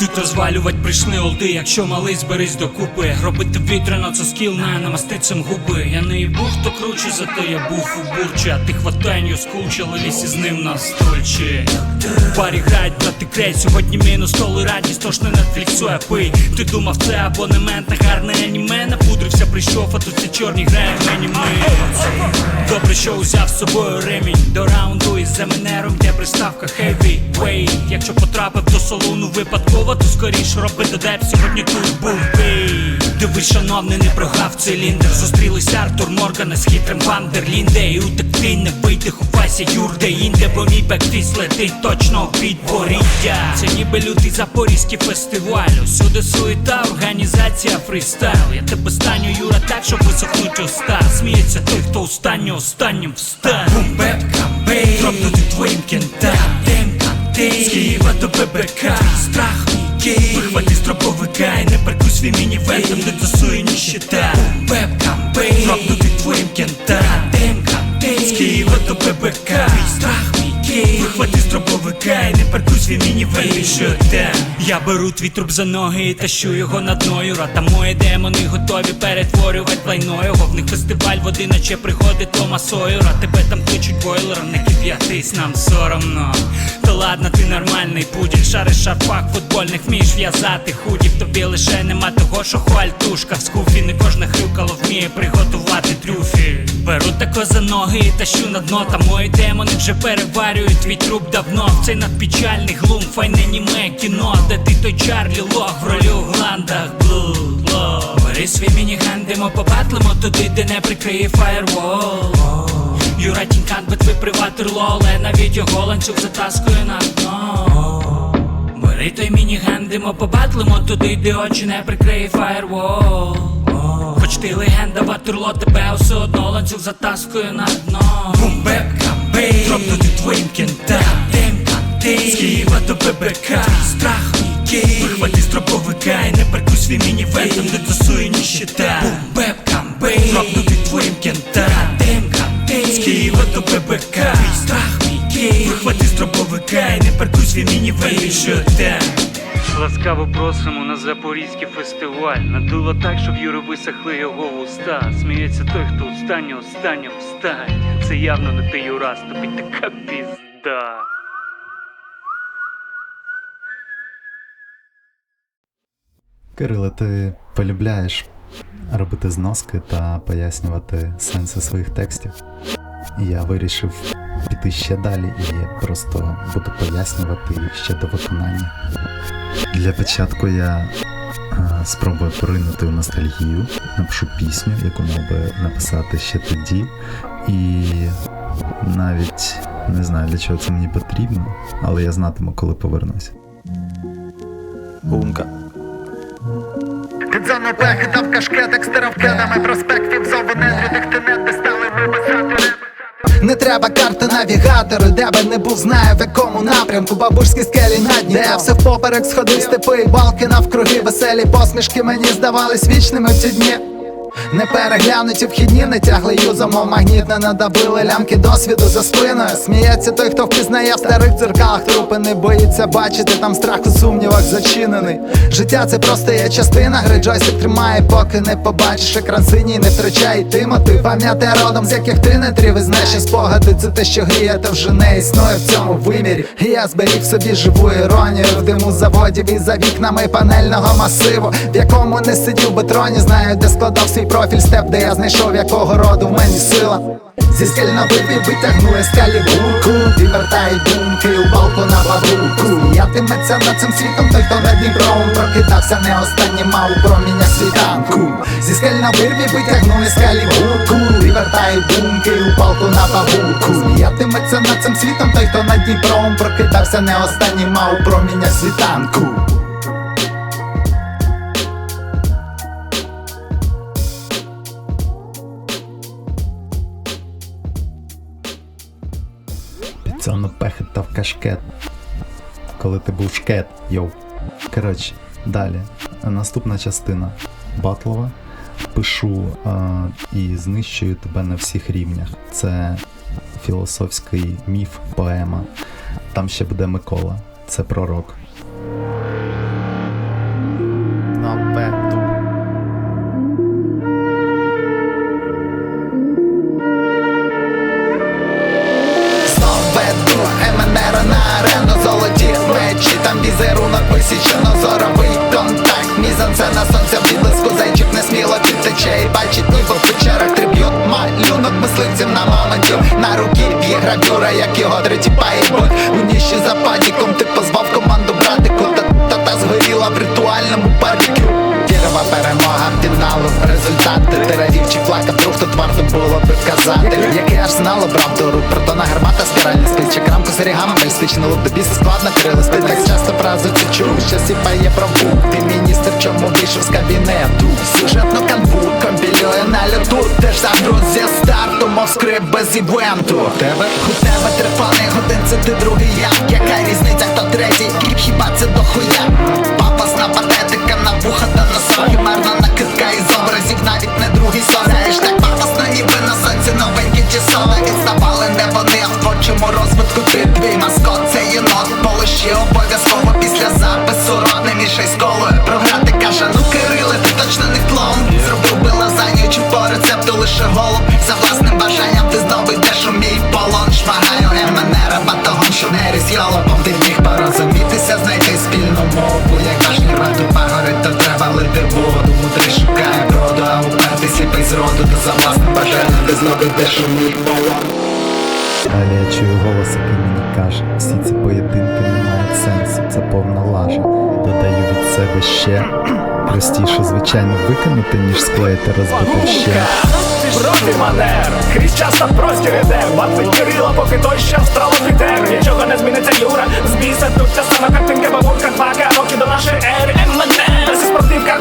Тут розвалювать прийшли олди, якщо малий зберись докупи. Робити вітряно це скіл, на намастицем губи. Я не їбу, хто круче, зате я був у бурчі. А ти хватанню скучили лісі з ним на стольчі В Парі грають брати крей, сьогодні мінус толерантність, тож не а пий. Ти думав це абонемент на гарне аніме. Напудрився, прийшов, а тут ці чорні грає мені ми. Добре, що узяв з собою ремінь До раунду із емінером, де приставка heavyweight Якщо потрапив до салону випадково, то скоріш роби додеп сьогодні тут був бій Дивись, шановний, не прогав циліндр. Зустрілися Артур Моргана з хитрим Вандерлінде. І утекти не вийти, ховайся юрде інде Бо мій бекфіс летить точно в підборіддя. Це ніби лютий запорізький фестиваль. Усюди суета, організація фрістайл. Я тебе станю, Юра, так, щоб висохнуть уста. Сміється той, хто останньо останнім встане Бумбеп, камбей, дропнути твоїм кентам. З Києва до ББК. Страх мій кей, вихвати з дробовика І не паркуй свій мінівентом, де тусує ніщита Бумбеп, камбей, дропнути твоїм кентам. З Києва до ББК Страх мій кей, вихвати з дробовика І не паркуй свій мінівен більше те Я беру твій труп за ноги і тащу його над мною. Рата мої демони готові перетворювати лайно. Його В них фестиваль води, наче пригоди Тома Сойера Тебе там кличуть бойлером, не кип'ятись, нам соромно. Та ладно, ти нормальний пуділь Шариш шарпак футбольних, вмієш в'язати худі. В тобі лише нема того, що хуальтушка в скуфі Не кожне хрюкало вміє приготувати Беру тако за ноги і тащу на дно. Та мої демони вже переварюють твій труп давно. Цей надпічальний глум, файне німе кіно Де ти той Чарлі Лох в ролі у гландах. Блу, ло Бери свій мініган, демо побатлимо туди, де не прикриє фаєрвол. Юра Тінкан, битви приватер лоле Навіть його ланцюг затаскує на дно. Бери той мініган, димо побатлимо туди, де очі не прикриє фаєрвол Хоч ти легенда, ватерло, тебе все одно ланцюг затаскує на дно. Бумбеп, камбей, дропнути твоїм кентам Дем, кантей, з Києва до ББК. Страх, мій кей, вихвати з дроповика І не паркуй свій мінівентом, де тусує ніщита Бумбеп, камбей, дропнути твоїм кентам Дем, кантей, з Києва до ББК. Страх, мій вихвати з дроповика І не паркуй свій мінівен більше те Ласкаво просимо на Запорізький фестиваль. Надуло так, щоб Юри висохли його вуста. Сміється той, хто останнє останнє встань. Це явно не ти Юрас, тобі така пізда. Кириле, ти полюбляєш робити зноски та пояснювати сенси своїх текстів. Я вирішив піти ще далі і просто буду пояснювати їх ще до виконання. Для початку я е, спробую поринути в ностальгію, напишу пісню, яку мав би написати ще тоді. І навіть не знаю, для чого це мені потрібно, але я знатиму, коли повернуся. Гумка. Підзону пехи в кашкетик стеровкедами проспектів зову незрідих ти не дістали виписати реп. Не треба карти навігатору, де би не був, знаю в якому напрямку. Бабушські скелі на дні, де все впоперек сходив степи балки навкруги Веселі посмішки мені здавались вічними в ті дні не переглянуті вхідні, не тягли юзом, мов магніт не надавили лямки досвіду за спиною. Сміється той, хто впізнає в старих дзеркалах трупи, не боїться бачити там страх у сумнівах зачинений. Життя це просто є частина, гри джойстик тримає, поки не побачиш екран синій, не втрачай ти мотив. Пам'ятай родом, з яких ти не трів і знаєш спогади. Це те, що гріє, та вже не існує в цьому вимірі. І я зберіг собі живу іронію в диму заводів і за вікнами панельного масиву, в якому не сидів би троні, знаю, де складав свій профіль степ, де я знайшов якого роду в мені сила. Зі скель на битві витягнули скалі бурку І вертають думки у балку на бабуку. Ятиметься над цим світом той, хто над Дніпром Прокидався не останнім, а у проміння світанку. Зі скель на вирві витягнули скалі бурку І вертають думки у балку на бабуку. Ятиметься над цим світом той, хто над Дніпром Прокидався не останнім, а у проміння світанку Підсону в кашкет. Коли ти був шкет, йоу. Коротше, далі. Наступна частина батлова. Пишу е, і знищую тебе на всіх рівнях. Це філософський міф, поема. Там ще буде Микола. Це пророк. Гравюра, як його треті паїбок У ніші за паніком ти позвав команду братику. Та та та згоріла в ритуальному барбекю Вірова перемога фіналу, результати. Ти радів чи плакав, друг, тут варто було би казати. Який арсенал обрав до рук, протона гармата, спіральний спить Чек рамку з орігами, мистичний лук до біса складно перелисти. Так часто фразу цю чув, що сіпає про Ти міністр, чому вийшов з кабінету? Сюжетну канву компілює на люту Теж зі старту, мов скрип без івенту. Тебе? У тебе трипани годинці, ти другий я. Яка різниця, Шмагаю МНР, батогом, що не різ йолопом Ти міг порозумітися, знайти спільну мову Як башні раду пагорить, то треба лити воду Мудрий шукає броду, а упертий сліпий з роду Та за власним бажанням ти знову йдеш у мій полон Далі я чую голос, який мені каже, всі ці поєдинки не мають сенсу, це повна лажа. Додаю від себе ще простіше, звичайно, викинути, ніж склеїти розбити ще. Маєш проти манер, крізь час та простір іде. Бабить Кирила, поки той ще австралопітер Нічого не зміниться, Юра, з біса тут частина картинки, бабурка, баки, а поки до нашої ери. МНР На спортивках